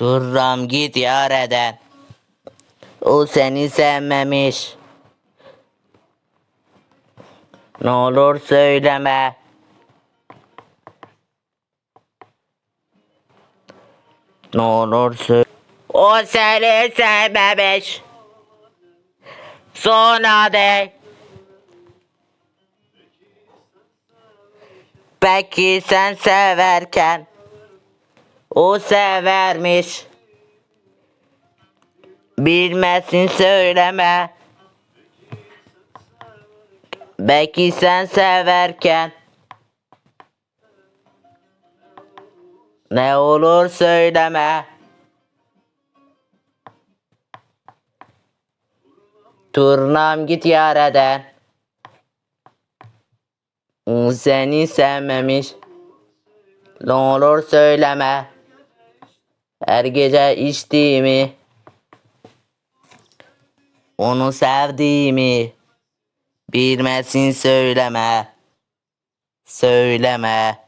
Durram git yareden. O seni sevmemiş. Ne olur söyleme. Ne olur söyle. O seni sevmemiş. Sonra de. Peki sen severken o severmiş. Bilmesin söyleme. Belki sen severken ne olur söyleme. Turnam git yareden. Seni sevmemiş. Ne olur söyleme. Her gece içtiğimi. Onu sevdiğimi. Bilmesin söyleme. Söyleme.